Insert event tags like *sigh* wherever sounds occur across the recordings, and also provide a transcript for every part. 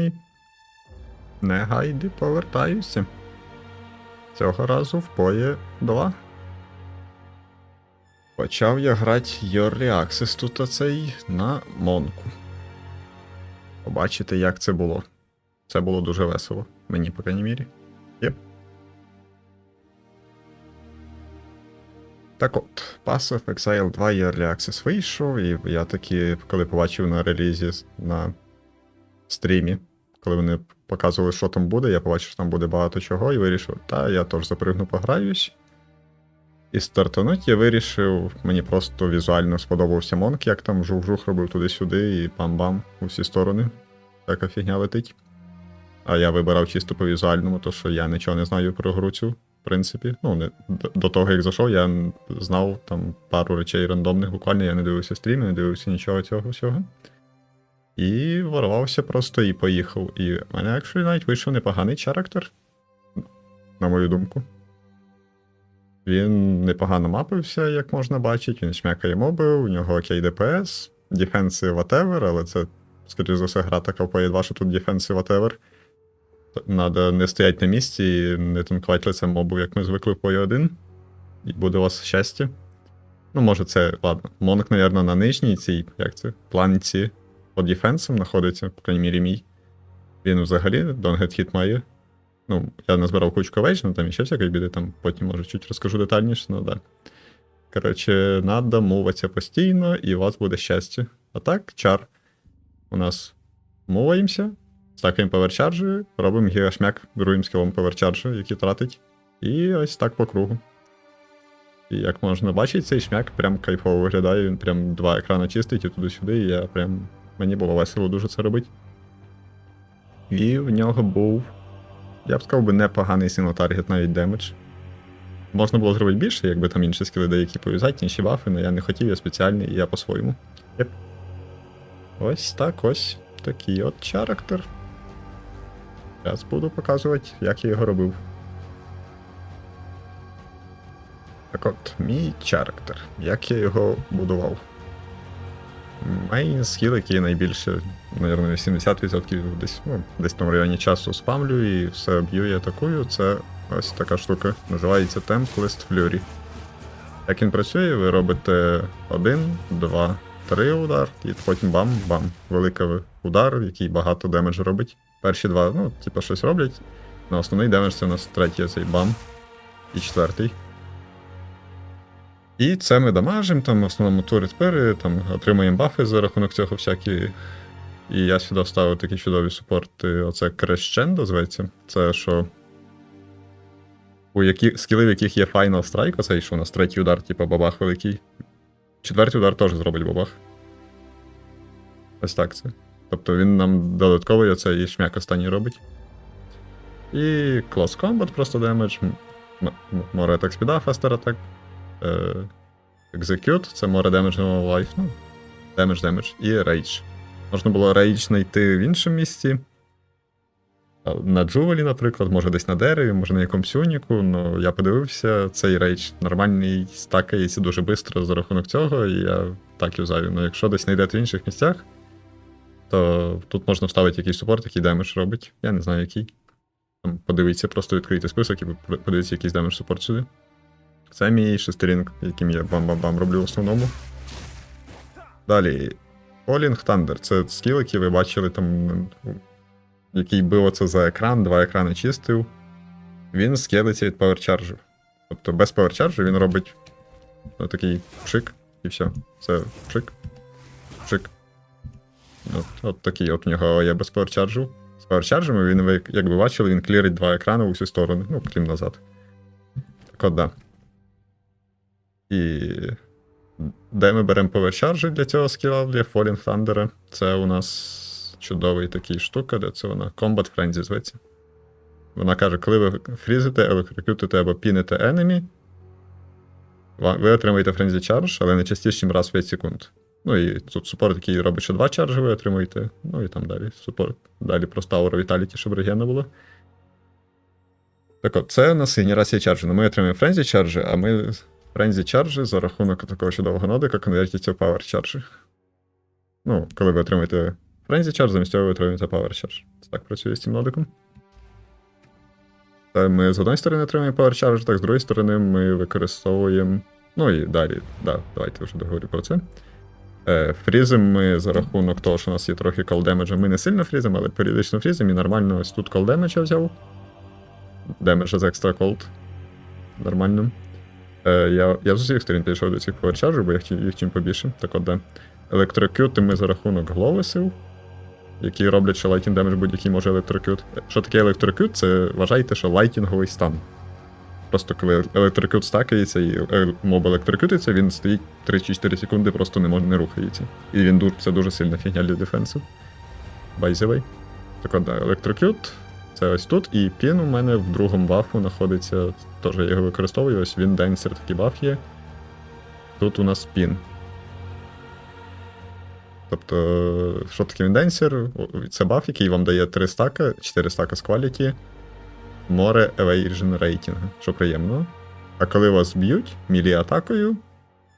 мої. Не гайди, повертаюся. Цього разу в пое 2. Почав я грати Early Access тут оцей на Монку. Побачите, як це було. Це було дуже весело. Мені, по крайній мірі. Єп. Так от, Pass of Exile 2 Early Access вийшов, і я таки, коли побачив на релізі на стрімі, коли вони показували, що там буде, я побачив, що там буде багато чого, і вирішив, та я теж запригну пограюсь. І стартануть я вирішив, мені просто візуально сподобався Монк, як там жух-жух робив туди-сюди, і пам-бам у всі сторони. Така фігня летить. А я вибирав чисто по візуальному, то що я нічого не знаю про гру цю, в принципі. Ну, не, до того, як зайшов, я знав там пару речей рандомних, буквально я не дивився стріми, не дивився нічого цього всього. І ворвався просто і поїхав. І в мене actually навіть вийшов непоганий характер, на мою думку. Він непогано мапився, як можна бачити, він шмякає моби, у нього окей ДПС, дефенси whatever, але це, скоріш за все, гра така в 2, що тут дефенси whatever. Надо не стоять на місці і не танкувати лицем мобу, як ми звикли в PoE 1. І буде у вас щастя. Ну, може, це, ладно. Монк, напевно, на нижній цій, як це, планці по дефенсам знаходиться, по крайній мірі, мій. Він взагалі Don't Hit має. Ну, я назбирав кучку вейдж, ну там ще всякої біди, там потім, може, чуть розкажу детальніше, ну да. Коротше, надо муватися постійно, і у вас буде щастя. А так, чар. У нас муваємося, стакаємо поверчарджі, робимо гігашмяк другим скілом поверчарджі, який тратить. І ось так по кругу. І як можна бачити, цей шмяк прям кайфово виглядає, він прям два екрани чистить і туди-сюди, і я прям. Мені було весело дуже це робити. І в нього був. Я б сказав би непоганий синотаргет навіть демедж. Можна було зробити більше, якби там інші скіли деякі пов'язати, інші бафи, але я не хотів, я спеціальний, і я по-своєму. Єп. Ось так ось. Такий от характер. Зараз буду показувати, як я його робив. Так от, мій характер. Як я його будував. Мейн скіл, який найбільше, мабуть, 80% десь, ну, десь в тому районі часу спамлю і все б'ю і атакую. Це ось така штука. Називається Templest Fury. Як він працює, ви робите один, два, три удар, і потім бам-бам. Великий удар, який багато демеджу робить. Перші два, ну, типу, щось роблять. На основний демедж це у нас третій цей бам. І четвертий. І це ми дамажимо, там в основному тури тепер, там отримуємо бафи за рахунок цього всякі. І я сюди вставив такі чудові супорти. Оце Crescendo зветься. Це що. У які, скіли, в яких є Final Strike, оцей, що у нас третій удар, типу бабах великий. Четвертий удар теж зробить бабах. Ось так це. Тобто він нам додатковий оцей шмяк останній робить. І Close Combat просто демедж. More attack speed, faster attack. Е, Execute, це more damage life, ну, damage, і Rage. Можна було Rage знайти в іншому місці. На Джувелі, наприклад, може десь на дереві, може на якомусь уніку, але я подивився, цей Rage нормальний стакається дуже швидко за рахунок цього, і я так юзаю. Ну якщо десь знайдете в інших місцях, то тут можна вставити якийсь супорт, який демедж робить. Я не знаю який. Там подивіться, просто відкрийте список і подивіться якийсь демедж супорт сюди. Це мій шестерінг, яким я бам-бам-бам роблю в основному. Далі. Falling Thunder це скіл, який ви бачили там, який бив оце за екран, два екрани чистив. Він скелиться від паверчаржу. Тобто без паверчаржу він робить такий пшик, і все. Це пшик. Пшик. От, от такий от в нього є без паверчаржу. З паверчаржами він, як ви бачили, він клірить два екрани у всі сторони, ну, крім назад. Так от, да. І де ми беремо поверчаржі для цього скіла для Falling Thunder? Це у нас чудовий такий штука, де це вона Combat Frenzy зветься. Вона каже, коли ви фрізите, електрокютите або піните enemy, ви отримуєте Frenzy Charge, але не частіше, ніж раз в 5 секунд. Ну і тут супорт, який робить ще 2 чаржі, ви отримуєте. Ну і там далі супорт. Далі просто аура Vitality, щоб регена було. Так от, це на синій раз є чаржі. Ну, ми отримуємо Frenzy чаржі, а ми Френзі чаржі за рахунок такого чудового нодика конвертяться в Power чаржі. Ну, коли ви отримаєте Frenzy Charge, замість цього ви отримуєте Power Charge. Це Так працює з цим нодиком. Та ми з одної сторони отримуємо Power Charge, так з другої сторони ми використовуємо. Ну і далі, да, давайте вже договорю про це. Е, фрізим ми за рахунок того, що у нас є трохи колдемеджа, ми не сильно фрізимо, але періодично фрізимо і нормально ось тут колдемеджа взяв. Демеджа з екстра колд. Нормально. Е, я, я з усіх сторін підійшов до цих поверчаржів, бо я їх чим побільше. Так от, да. Електрокюти ми за рахунок гловесів, які роблять, що лайтінг демедж будь-який може електрокют. Що таке електрокют? Це вважайте, що лайтінговий стан. Просто коли електрокют стакається і е, моб електрокютиться, він стоїть 3-4 секунди, просто не може не рухається. І він це дуже сильна фігня для дефенсу. By. Так от, да, електрокют. Це ось тут, і пін у мене в другому бафу знаходиться. Теж я його використовую, ось він денсер такий баф є. Тут у нас пін. Тобто, що таке вінденсер? Це баф, який вам дає 3 стака, 4 стака з quality, море evasion рейтингу, що приємно. А коли вас б'ють мілі атакою,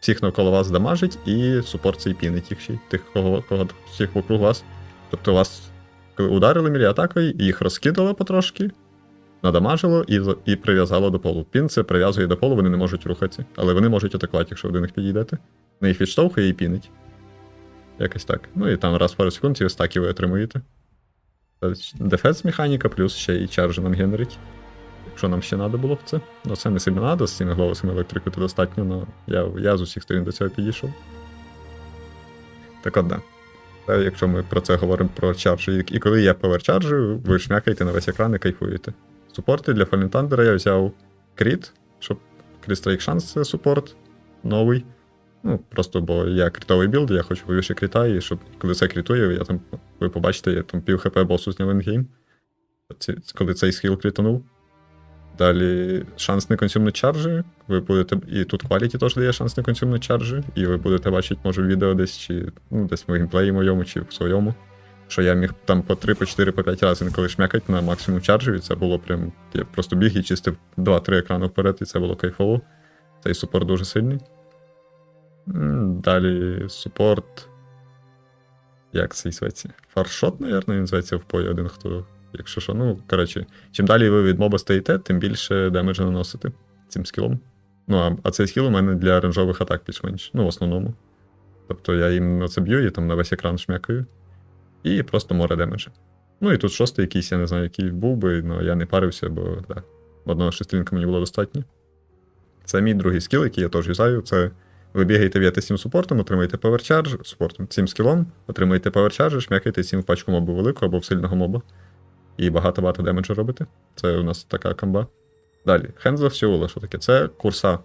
всіх навколо вас дамажить і супорт цей пінить їх ще тих, кого, кого всіх вокруг вас. Тобто вас коли ударили мілі атакою, їх розкидало потрошки, надамажило і, і прив'язало до полу. Пін це прив'язує до полу, вони не можуть рухатися, але вони можуть атакувати, якщо ви до них підійдете. На їх відштовхує і пінить. Якось так. Ну і там раз в пару секунд ці стаки ви отримуєте. Дефенс механіка, плюс ще і чаржі нам генерить. Якщо нам ще треба було б це. Ну це не сильно треба, з цими голосами електрикути достатньо, але я, я з усіх сторін до цього підійшов. Так от да. Якщо ми про це говоримо про чаржі. І- коли я поверчаржую, ви шмякаєте на весь екран і кайфуєте. Супорти для Fallen Thunder я взяв кріт, щоб Кріт Chance це супорт новий. Ну, просто бо я критовий білд, я хочу повіше кріта, і щоб коли це крітує, я там, ви побачите, я там пів хп босу зняв інгейм. Коли цей скіл крітанув. Далі шанс не консюмнути чаржі. Ви будете. І тут quality теж дає шанс не консюмнути чаржі. І ви будете бачити, може, відео десь чи ну, десь в геймплеї моєму, чи в своєму. Що я міг там по 3, по 4, по 5 разів інколи шмякати на максимум чаржів, і це було прям. Я просто біг і чистив 2-3 екрани вперед, і це було кайфово. Цей супорт дуже сильний. Далі супорт. Як це зветься? Фаршот, мабуть, він зветься в пої один, хто. Якщо що, ну, коротше, чим далі ви від моба стоїте, тим більше демеджа наносите цим скілом. Ну, а, а цей скіл у мене для ренжових атак більш-менш. Ну, в основному. Тобто я їм на б'ю і там на весь екран шмякаю. І просто море демеджа. Ну і тут шостий якийсь, я не знаю, який був би, але я не парився, бо да, одного шестерінка мені було достатньо. Це мій другий скіл, який я теж юзаю. Це ви бігаєте в'яти 7 супортом, отримаєте поверчардж, супортом, 7 скілом, отримаєте поверчардж, шмякаєте 7 в пачку мобу великого або в сильного моба. І багато-багато демеджу робите. Це у нас така камба. Далі, Hands of Seoul, що таке? Це курса.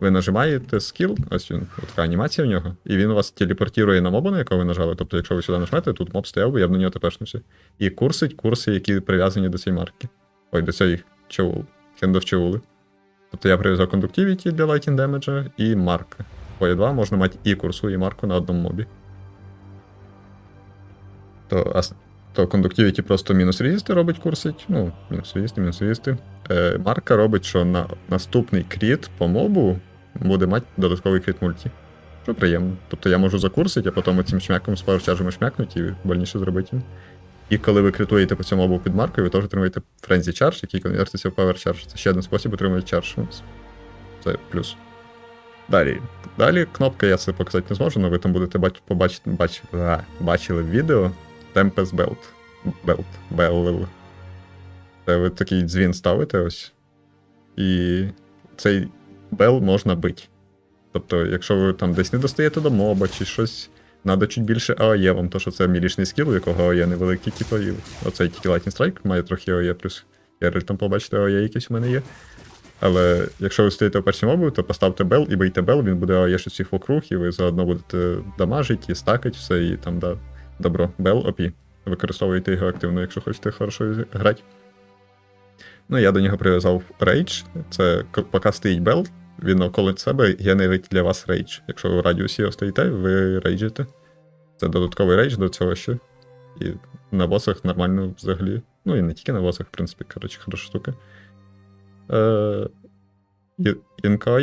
Ви нажимаєте скіл, ось він, така анімація в нього, і він вас телепортує на моба, на якого ви нажали. Тобто, якщо ви сюди нажмете, тут моб стояв би, я б на нього тепешнувся. І курсить курси, які прив'язані до цієї марки. Ой, до цієї чоул. Of Чоули. Тобто я прив'язав Conductivity для Lighting Damage і марка. По 2 можна мати і курсу, і марку на одному мобі. То, то Conductivity просто мінус резисти робить курсить. Ну, мінус резисти, мінус резисти. Е, марка робить, що на наступний кріт по мобу буде мати додатковий кріт мульті. Що приємно. Тобто я можу закурсити, а потім цим шмяком з паверчаржами шмякнути і больніше зробити. І коли ви критуєте по цьому мобу під маркою, ви теж отримуєте Frenzy Charge, який конвертиться в Power Charge. Це ще один спосіб отримати чардж. Це плюс. Далі. Далі кнопка я це показати не зможу, але ви там будете бач, побачити, бачили в відео Tempest Belt. Belt. Bell. Це ви такий дзвін ставите ось. І цей бел можна бити. Тобто, якщо ви там десь не достаєте до моба чи щось, треба чуть більше АОЄ вам, то що це мілішний скіл, у якого АОЄ невеликий, типу, і оцей тільки Lightning Strike має трохи АОЄ, плюс я там побачите АОЄ якийсь у мене є. Але якщо ви стоїте в першій мобі, то поставте бел і бийте бел, він буде АОЄ всіх вокруг, і ви заодно будете дамажити і стакати все, і там, да, добро. Бел OP. Використовуйте його активно, якщо хочете хорошо грати. Ну, я до нього прив'язав рейдж. Це поки стоїть бел, він навколо себе генерить для вас рейдж. Якщо ви в радіусі його стоїте, ви рейджите. Це додатковий рейдж до цього ще. І на босах нормально взагалі. Ну і не тільки на босах, в принципі, коротше, хороша штука. Е, Інка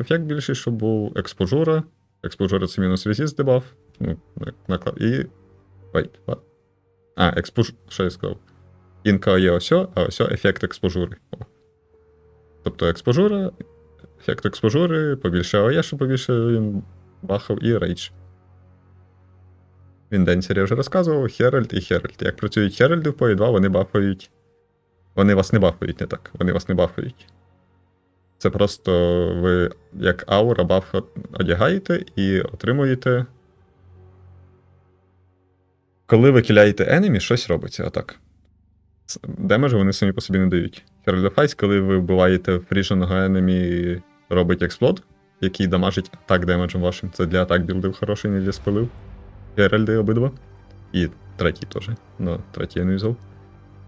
ефект більший, щоб був експожура. Експожура це мінус резіст дебаф. Ну, накла- і. Wait, what? А, експуж... Що я сказав? Інка є осьо, а осьо ефект експожури. Тобто експожура, ефект експожури, побільше АОЄ, що побільше він бахав, і рейдж. В інденсері я вже розказував, Херальд і Херальд. Як працюють Херальди в пої 2, вони бафають. Вони вас не бафають, не так. Вони вас не бафають. Це просто ви як аура баф одягаєте і отримуєте. Коли ви киляєте енемі, щось робиться отак. Демеджу вони самі по собі не дають. Herald of коли ви вбиваєте фріженого енемі, робить експлод, який дамажить атак демеджем вашим. Це для атак білдив хороший, не для спилив. Геральди обидва. І третій теж. Ну, третій я не.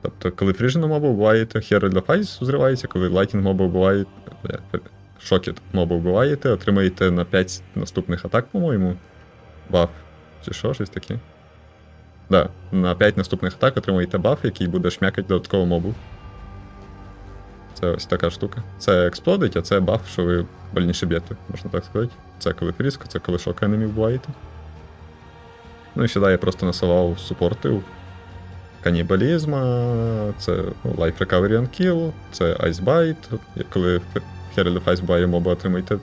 Тобто, коли фріженого моба вбиваєте, Herald of Ice взривається, коли Lightning моба вбиваєте, Шокет моба вбиваєте, отримаєте на 5 наступних атак, по-моєму. Баф. Чи що, щось таке. Да, на 5 наступних атак отримуєте баф, який буде шмякати додатково мобу. Це ось така штука. Це експлодить, а це баф, що ви больніше б'єте, можна так сказати. Це коли фріск, це коли шок енемі вбиваєте. Ну і сюди я просто насував супортив. Канібалізма, це ну, Life Recovery on Kill, це Ice Bite. Коли Herald of Ice буває моба, отримуєте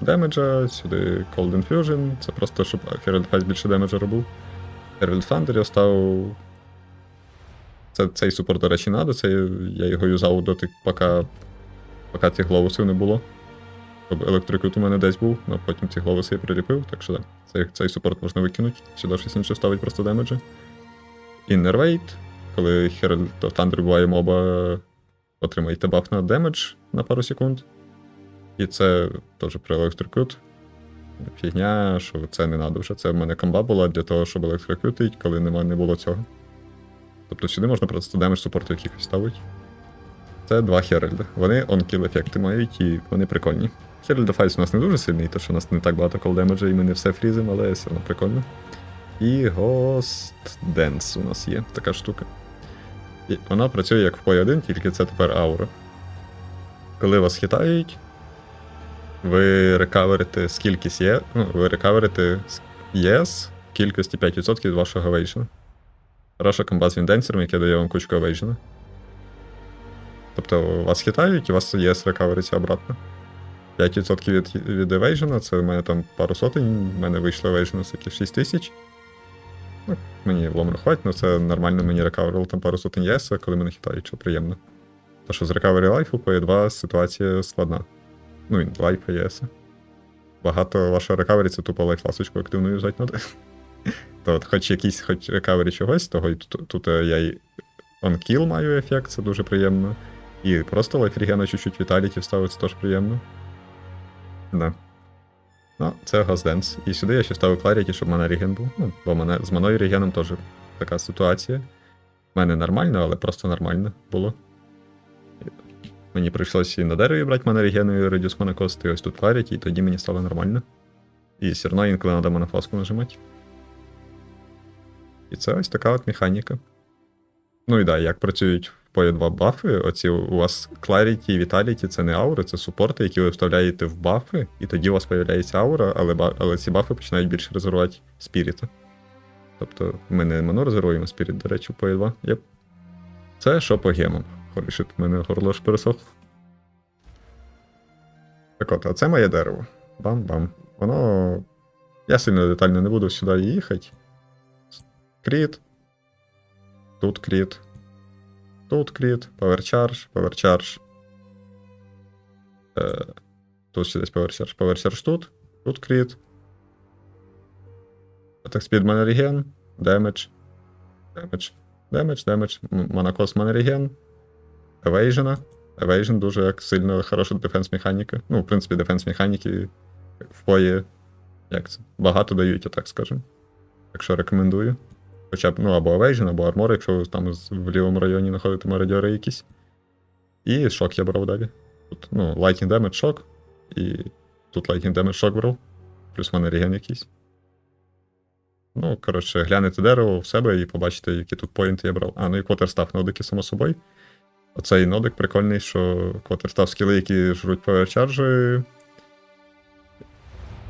демеджа, сюди Cold Infusion, це просто щоб Herald of Ice більше демеджа робив. Thunder я ставив. Це, цей супорт, до речі, надо, це я його юзав доти, поки, поки цих глоусів не було. Щоб електрикут у мене десь був, але потім ці глоуси я приліпив, так що цей, цей супорт можна викинути. Сюди щось інше ставить просто. Inner Weight, коли Herald of Thunder буває моба, отримаєте баф на демедж на пару секунд. І це теж про електрокют. Фігня, що це не надо вже. Це в мене комба була для того, щоб електрокютить, коли нема, не було цього. Тобто сюди можна просто демедж супорту якихось ставити. Це два Херальда. Вони on-kill ефекти мають і вони прикольні. Of Ice у нас не дуже сильний, тому що у нас не так багато колдемеджа і ми не все фрізимо, але все одно прикольно. І Ghost Dance у нас є така штука. І вона працює як в пой 1, тільки це тепер аура. Коли вас хитають, ви рекаверите скількись є. Ну, ви рекаверите ЄС в кількості 5% від вашого евейжена. Хороша комба з вінденсером, яке дає вам кучку евейжена. Тобто вас хитають і у вас ЄС рекавериться обратно. 5% від, від евейжена, це в мене там пару сотень, в мене вийшло евейжена скільки 6 тисяч. Ну, мені вломно хватить, але це нормально мені рекаверило там пару сотень ЄС, коли мене хитають, що приємно. То що з рекавері лайфу по Е2 ситуація складна. Ну, і лайф і ЄС. Багато вашого рекавері це тупо лайф-ласочку активно юзати надо. *laughs* То от хоч якийсь хоч рекавері чогось, того тут, тут я і on-kill маю ефект, це дуже приємно. І просто лайфрігена чуть-чуть віталіті вставити, це теж приємно. Да. Ну, це Газденс. І сюди я ще ставив Clarity, щоб в мене реген був. Ну, бо мене, з мною регеном теж така ситуація. У мене нормально, але просто нормально було. Мені прийшлося і на дереві брати мене і Reduce Mana і ось тут Clarity, і тоді мені стало нормально. І все одно інколи треба монофаску нажимати. І це ось така от механіка. Ну і да, як працюють в полі 2 бафи, оці у вас Clarity і Vitality це не аури, це супорти, які ви вставляєте в бафи, і тоді у вас з'являється аура, але, але ці бафи починають більше резервувати спіріта. Тобто ми не ману резервуємо спіріт, до речі, в полі 2. Єп. Це що по гемам. Хорішит, в мене горло ж пересохло. Так от, а це моє дерево. Бам-бам. Воно. Я сильно детально не буду сюди їхати. Кріт. Тут кріт. Тут кріт. Поверчарж, поверчарж. Е, тут ще десь поверчарж. Поверчарж тут. Тут кріт. Так, спід мене реген. Демедж. Демедж. Демедж, демедж. Монокос мене Евейжена. Evasion дуже як сильно хороша дефенс механіка. Ну, в принципі, дефенс механіки в пої. Як це? Багато дають, я так скажу. Так що рекомендую. Хоча б, ну, або Evasion, або Armor, якщо ви там в лівому районі знаходите радіори якісь. І шок я брав далі. Тут, ну, Lightning Damage шок. І тут Lightning Damage шок брав. Плюс в мене реген якийсь. Ну, коротше, глянете дерево в себе і побачите, які тут поінти я брав. А, ну і квотерстав нодики, само собою. Оцей нодик прикольний, що квотерстав скіли, які жруть поверчаржі.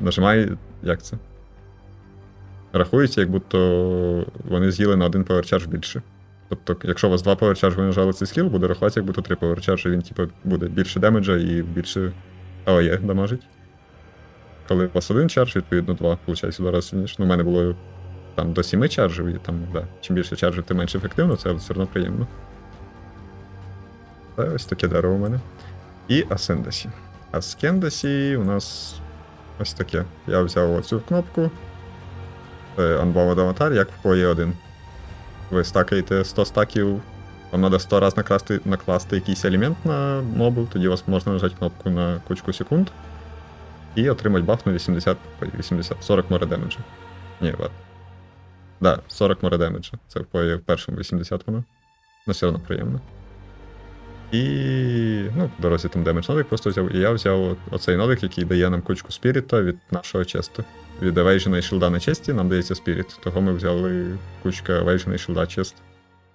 Нажимай. Як це? рахується, як будто вони з'їли на один поверчарж більше. Тобто, якщо у вас два поверчарж, ви нажали цей скіл, буде рахуватися, як будто три поверчаржі, він типу, буде більше демеджа і більше АОЄ дамажить. Коли у вас один чарж, відповідно, два, виходить, два рази сильніше. Ну, у мене було там до сіми чаржів, і там, да, чим більше чаржів, тим менш ефективно, це все одно приємно. Це ось таке дерево у мене. І Асендасі. А з Кендасі у нас ось таке. Я взяв оцю кнопку. Unbound Avatar, як в PoE 1. Ви стакаєте 100 стаків, вам треба 100 разів накласти, накласти якийсь елемент на мобу, тоді у вас можна нажати кнопку на кучку секунд і отримати баф на 80, ой, 80 40 море демеджа. Ні, ладно. Да, 40 море демеджа. Це в першому 80 воно. Ну, все одно приємно. І ну, по дорозі там демедж нодик просто взяв. І я взяв оцей нодик, який дає нам кучку спіріта від нашого честу. Від Евейжена і шилда на честі нам дається спіріт. Того ми взяли кучка Евейжена і шилда чест.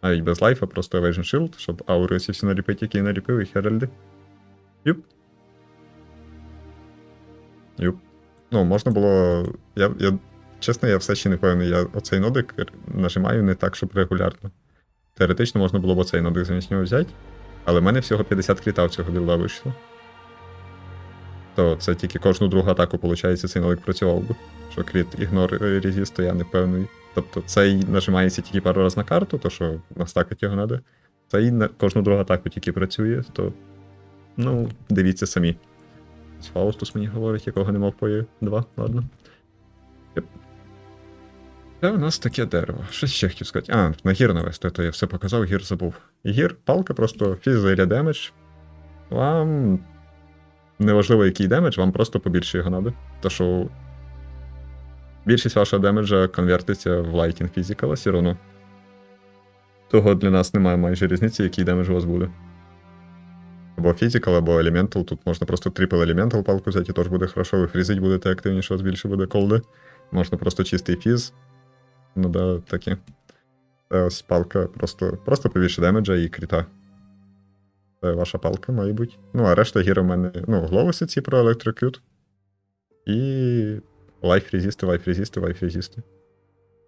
Навіть без лайфа, просто Evasion Shield, щоб аури всі всі наліпити, які я наліпив, і Херальди. Юп. Юп. Ну, можна було. Я, я, чесно, я все ще не певний. Я оцей нодик нажимаю не так, щоб регулярно. Теоретично можна було б оцей нодик замість нього взяти. Але в мене всього 50 кріта в цього білда вийшло. То це тільки кожну другу атаку, виходить, цей налик працював би. Що кріт ігнор е, резіст, то я не певний. Тобто цей нажимається тільки пару разів на карту, то що настакати його треба. Цей на кожну другу атаку тільки працює, то. Ну, дивіться самі. Фаустус мені говорить, якого не мав пої 2, ладно. Це у нас таке дерево. Щось ще хотів сказати. А, на гір навести, то я все показав, гір забув. Гір, палка просто фізаря демедж. Вам. Неважливо, який демедж, вам просто побільше його треба. То що. Більшість вашого демеджа конвертиться в Lighting Physical, все одно. Того для нас немає майже різниці, який демедж у вас буде. Або Physical, або Elemental. Тут можна просто Triple Elemental палку взяти, і теж буде хорошо, ви фрізить будете активніше, у вас більше буде колди. Можна просто чистий фіз. Ну да, таке. Це ось палка просто, просто побільше демеджа і кріта. Це ваша палка, має бути. Ну, а решта гіра в мене. Ну, гловиси ці про Electrocute. І. Лайф резисти, лайф резисти, лайф резисти.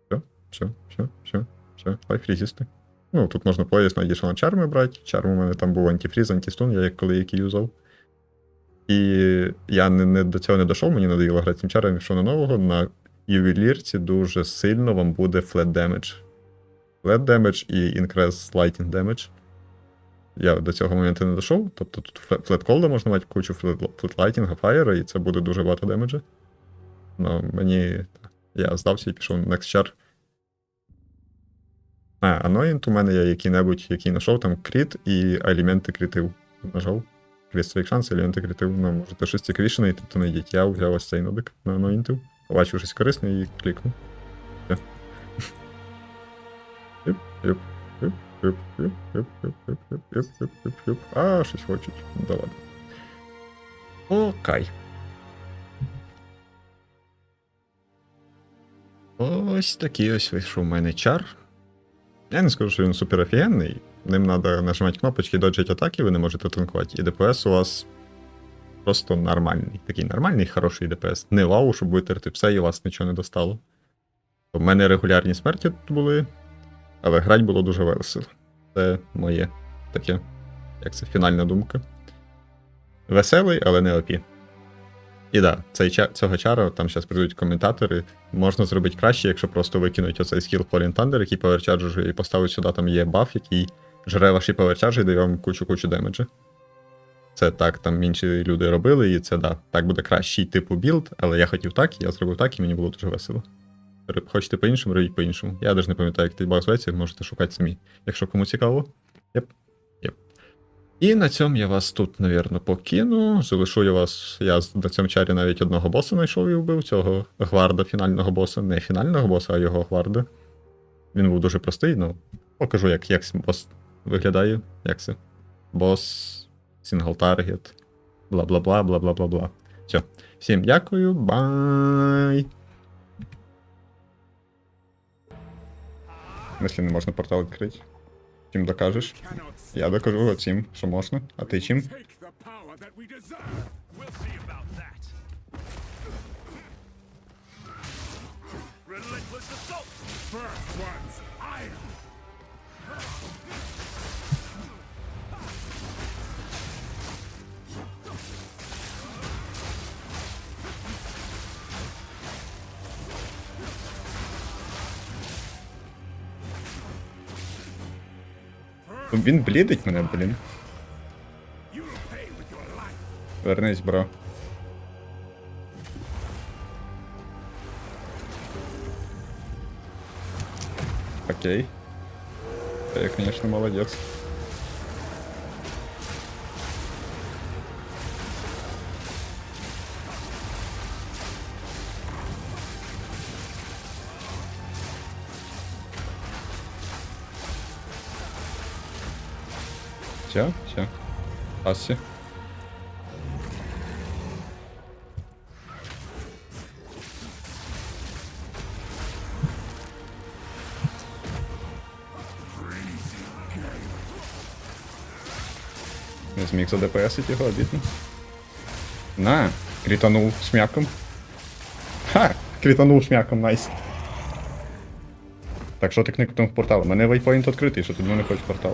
Все, все, все, все, все, лайф резисти. Ну, тут можна пояс на Additional чарми брати. Чарм у мене там був антифріз, антистун, я як коли який юзав. І я не, не до цього не дійшов, мені надоїло грати цим чаром, що на нового. На ювелірці дуже сильно вам буде flat damage. Flat damage і increase lighting damage. Я до цього моменту не дійшов. Тобто тут флет колда можна мати кучу флетлайтінга, фаєра, і це буде дуже багато демеджа. Ну, мені. Я здався і пішов на next char. А, Annoyant у мене є який-небудь, який знайшов, там кріт і елементи крітив. Нажав. Кріт своїх шанс, елементи крітив. Ну, можете щось цікавіше знайти, то знайдіть. Я взяв ось цей нодик на Annoyant. Побачив щось корисне і клікну. А, щось хочуть. Ну да ладно. Окай. Ось такий ось вийшов у мене чар. Я не скажу, що він супер офігенний. Ним треба нажимати кнопочки доджить атаки, ви не можете танкувати, і ДПС у вас просто нормальний. Такий нормальний, хороший ДПС. Не вау, щоб витерти все і вас нічого не достало. У мене регулярні смерті тут були, але грати було дуже весело. Це моє таке, як це, фінальна думка. Веселий, але не опі. І да, цей, цього чара, там зараз прийдуть коментатори, можна зробити краще, якщо просто викинуть оцей скіл Falling Thunder, який поверчарджує, і поставити сюди, там є баф, який жре ваші поверчарджі і дає вам кучу-кучу демеджа. Це так, там інші люди робили, і це да, так буде кращий типу білд, але я хотів так, я зробив так, і мені було дуже весело. Хочете по-іншому, робіть по-іншому. Я навіть не пам'ятаю, як баг зветься, можете шукати самі, якщо кому цікаво. Єп. Єп. І на цьому я вас тут, навірно, покину. Залишу я вас. Я на цьому чарі навіть одного боса знайшов і вбив цього гварда фінального боса. Не фінального боса, а його гварда. Він був дуже простий, ну. Покажу, як, як бос виглядає. Як це? Бос, Сингл таргет, бла бла бла, бла бла бла бла. Все. Всім дякую, бай. Мислі не можна портал відкрити. Чим докажеш? Я докажу цим, що можна. А ти чим? Relentless assault! First one's iron! Він блідить мене, блін. You'll pay with your life. Вернись, бро. Окей. Я, конечно, молодец. Все, все. Асси. Не зміг за ДПС його обідно. На, крітанув шмяком. Ха! Крітанув шмяком, найс. Так, що ти кникнув в портал? У мене вейпоінт відкритий, що ти не хочеш портал.